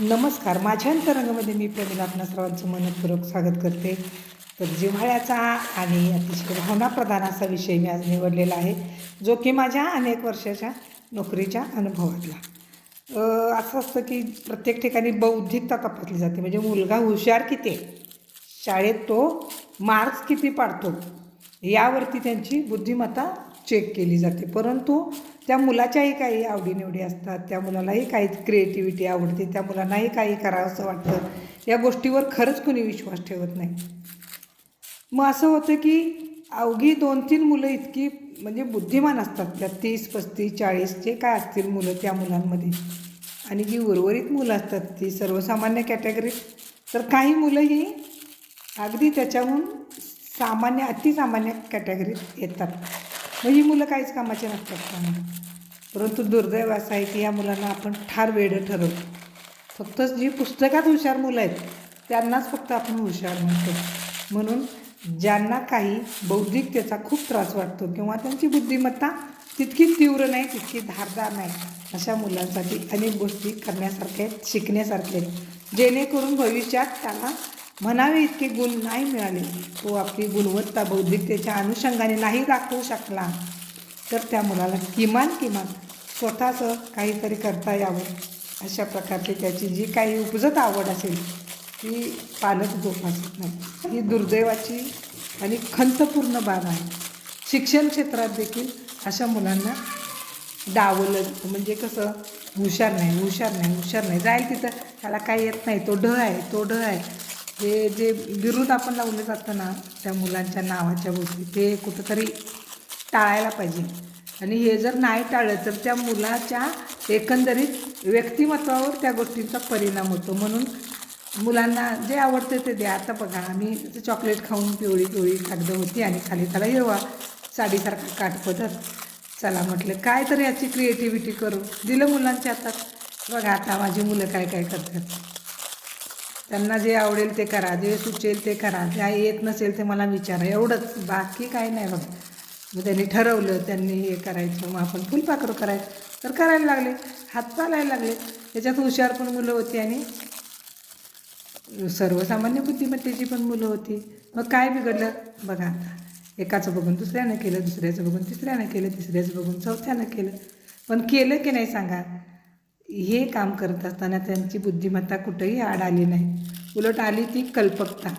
नमस्कार. माझ्या अंतरंगामध्ये मी प्रमिला आपणा सर्वांचं मनपूर्वक स्वागत करते. तर जिव्हाळ्याचा आणि अतिशय भावनाप्रधान असा विषय मी आज निवडलेला आहे जो की माझ्या अनेक वर्षाच्या नोकरीच्या अनुभवातला. असं असतं की प्रत्येक ठिकाणी बौद्धिकता तपासली जाते. म्हणजे मुलगा हुशार किती? शाळेत तो मार्क्स किती पाडतो? यावरती त्यांची बुद्धिमत्ता चेक केली जाते. परंतु त्या मुलाच्याही काही आवडीनिवडी असतात त्या मुलालाही काही क्रिएटिव्हिटी आवडते त्या मुलांनाही काही करावं असं वाटतं. या गोष्टीवर खरंच कोणी विश्वास ठेवत नाही. मग असं होतं की अवघी दोन तीन मुलं इतकी म्हणजे बुद्धिमान असतात. त्या तीस पस्तीस चाळीस जे काय असतील मुलं त्या मुलांमध्ये. आणि जी उर्वरित मुलं असतात ती सर्वसामान्य कॅटेगरीत तर काही मुलं ही अगदी त्याच्याहून सामान्य अतिसामान्य कॅटेगरीत येतात. मग ही मुलं काहीच कामाची नसतात का परंतु दुर्दैव असं आहे की या मुलांना आपण ठार वेडं ठरवतो. फक्त जी पुस्तकात हुशार मुलं आहेत त्यांनाच फक्त आपण हुशार म्हणतो. म्हणून ज्यांना काही बौद्धिकतेचा खूप त्रास वाटतो किंवा त्यांची बुद्धिमत्ता तितकी तीव्र नाही तितकी धारदार नाही अशा मुलांसाठी अनेक गोष्टी करण्यासारख्या आहेत शिकण्यासारख्या आहेत. जेणेकरून भविष्यात त्याला म्हणावे इतके गुण नाही मिळाले. तो आपली गुणवत्ता बौद्धिकतेच्या अनुषंगाने नाही दाखवू शकला. तर त्या मुलाला किमान किमान स्वतःचं काहीतरी करता यावं. अशा प्रकारची त्याची जी काही उपजत आवड असेल ती पालक जोपासत नाही. ही दुर्दैवाची आणि खंतपूर्ण बाब आहे. शिक्षण क्षेत्रात देखील अशा मुलांना डावलं म्हणजे कसं हुशार नाही हुशार नाही हुशार नाही. जाईल तिथं त्याला काही येत नाही. तो ढ आहे तो ढ आहे. हे जे बिरुद आपण लावलं जातं ना त्या मुलांच्या नावाच्या गोष्टी ते कुठंतरी टाळायला पाहिजे. आणि हे जर नाही टाळलं तर त्या मुलाच्या एकंदरीत व्यक्तिमत्वावर त्या गोष्टींचा परिणाम होतो. म्हणून मुलांना जे आवडते ते द्या. आता बघा आम्ही चॉकलेट खाऊन पिवळी पिवळी कागद होती आणि खाली त्याला हिरवा साडीसारखा काठपदर चला म्हटलं काय तर याची क्रिएटिव्हिटी करू. दिलं मुलांच्या हातात बघा आता माझी मुलं काय काय करतात. त्यांना जे आवडेल ते करा जे सुचेल ते करा जे येत नसेल ते मला विचारा. एवढंच. बाकी काही नाही बघ. मग त्यांनी ठरवलं त्यांनी हे करायचं मग आपण फुलपाखरू करायचं. तर करायला लागले. हात चालायला लागले. त्याच्यात हुशार पण मुलं होती आणि सर्वसामान्य बुद्धिमत्तेची पण मुलं होती. मग काय बिघडलं? बघा आता. एकाचं बघून दुसऱ्यानं केलं दुसऱ्याचं बघून तिसऱ्यानं केलं तिसऱ्याचं बघून चौथ्यानं केलं. पण केलं की नाही सांगा? हे काम करत असताना त्यांची बुद्धिमत्ता कुठंही आड आली नाही. उलट आली ती कल्पकता.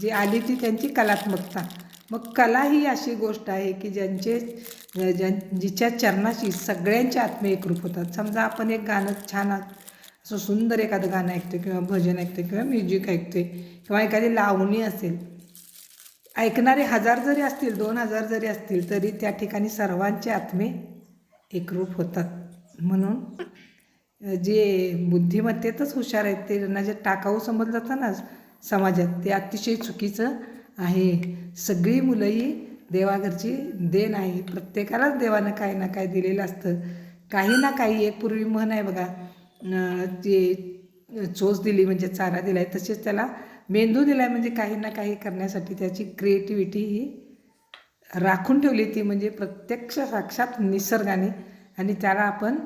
जी आली ती त्यांची कलात्मकता. मग कला ही अशी गोष्ट आहे की ज्यांचे ज्यां जिच्या चरणाशी सगळ्यांचे आत्मे एकरूप होतात. समजा आपण एक गाणं छान असं सुंदर एखादं गाणं ऐकतो किंवा भजन ऐकतो किंवा म्युझिक ऐकतोय किंवा एखादी लावणी असेल. ऐकणारे हजार जरी असतील दोन हजार जरी असतील तरी त्या ठिकाणी सर्वांचे आत्मे एकरूप होतात. म्हणून जे बुद्धिमत्तेतच हुशार आहेत ते त्यांना जे टाकाऊ समजलं जातं ना समाजात ते अतिशय चुकीचं आहे. सगळी मुलंही देवाघरची देण आहे. प्रत्येकालाच देवानं काही ना काही दिलेलं असतं. काही ना काही एक पूर्वी म्हण आहे बघा ते चोच दिली म्हणजे चारा दिला आहे तसेच त्याला मेंदू दिला आहे म्हणजे काही ना काही करण्यासाठी त्याची क्रिएटिव्हिटी ही राखून ठेवली ती म्हणजे प्रत्यक्ष साक्षात निसर्गाने आणि त्याला आपण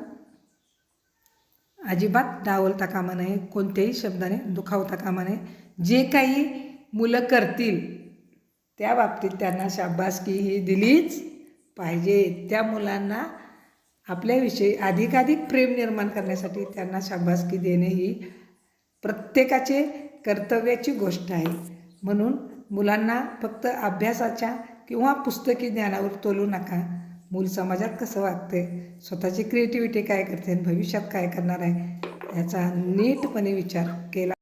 अजिबात डावलता कामा नये कोणत्याही शब्दाने दुखावता कामा नये. जे काही मुलं करतील त्या बाबतीत त्यांना शाबासकी ही दिलीच पाहिजे. त्या मुलांना आपल्याविषयी अधिकाधिक प्रेम निर्माण करण्यासाठी त्यांना शाबासकी देणे ही प्रत्येकाचे कर्तव्याची गोष्ट आहे. म्हणून मुलांना फक्त अभ्यासाच्या किंवा पुस्तकी ज्ञानावर तोलू नका. मूल समाजात कसं वागते स्वतःची क्रिएटिव्हिटी काय करते? आणि भविष्यात काय करणार आहे? याचा नीटपणे विचार केला.